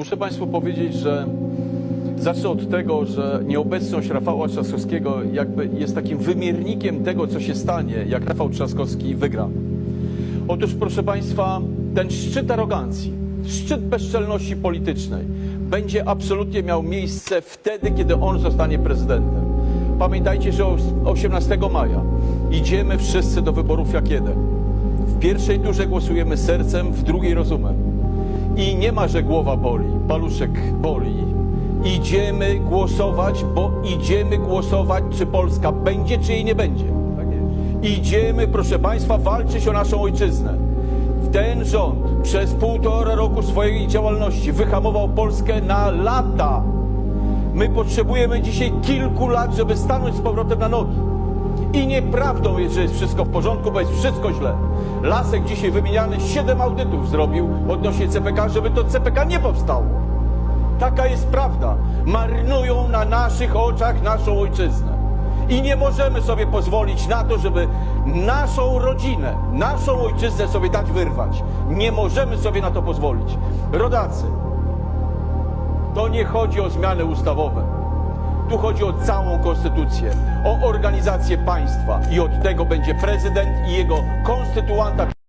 Muszę Państwu powiedzieć, że zacznę od tego, że nieobecność Rafała Trzaskowskiego jakby jest takim wymiernikiem tego, co się stanie, jak Rafał Trzaskowski wygra. Otóż, proszę Państwa, ten szczyt arogancji, szczyt bezczelności politycznej będzie absolutnie miał miejsce wtedy, kiedy on zostanie prezydentem. Pamiętajcie, że 18 maja idziemy wszyscy do wyborów jak jeden. W pierwszej turze głosujemy sercem, w drugiej rozumem. I nie ma, że głowa boli, paluszek boli. Idziemy głosować, bo idziemy głosować, czy Polska będzie, czy jej nie będzie. Idziemy, proszę Państwa, walczyć o naszą ojczyznę. Ten rząd przez półtora roku swojej działalności wyhamował Polskę na lata. My potrzebujemy dzisiaj kilku lat, żeby stanąć z powrotem na nogi. I nieprawdą jest, że jest wszystko w porządku, bo jest wszystko źle. Lasek dzisiaj wymieniany siedem audytów zrobił odnośnie CPK, żeby to CPK nie powstało. Taka jest prawda. Marnują na naszych oczach naszą ojczyznę. I nie możemy sobie pozwolić na to, żeby naszą rodzinę, naszą ojczyznę sobie dać wyrwać. Nie możemy sobie na to pozwolić. Rodacy, to nie chodzi o zmiany ustawowe. Tu chodzi o całą konstytucję, o organizację państwa i od tego będzie prezydent i jego konstytuanta.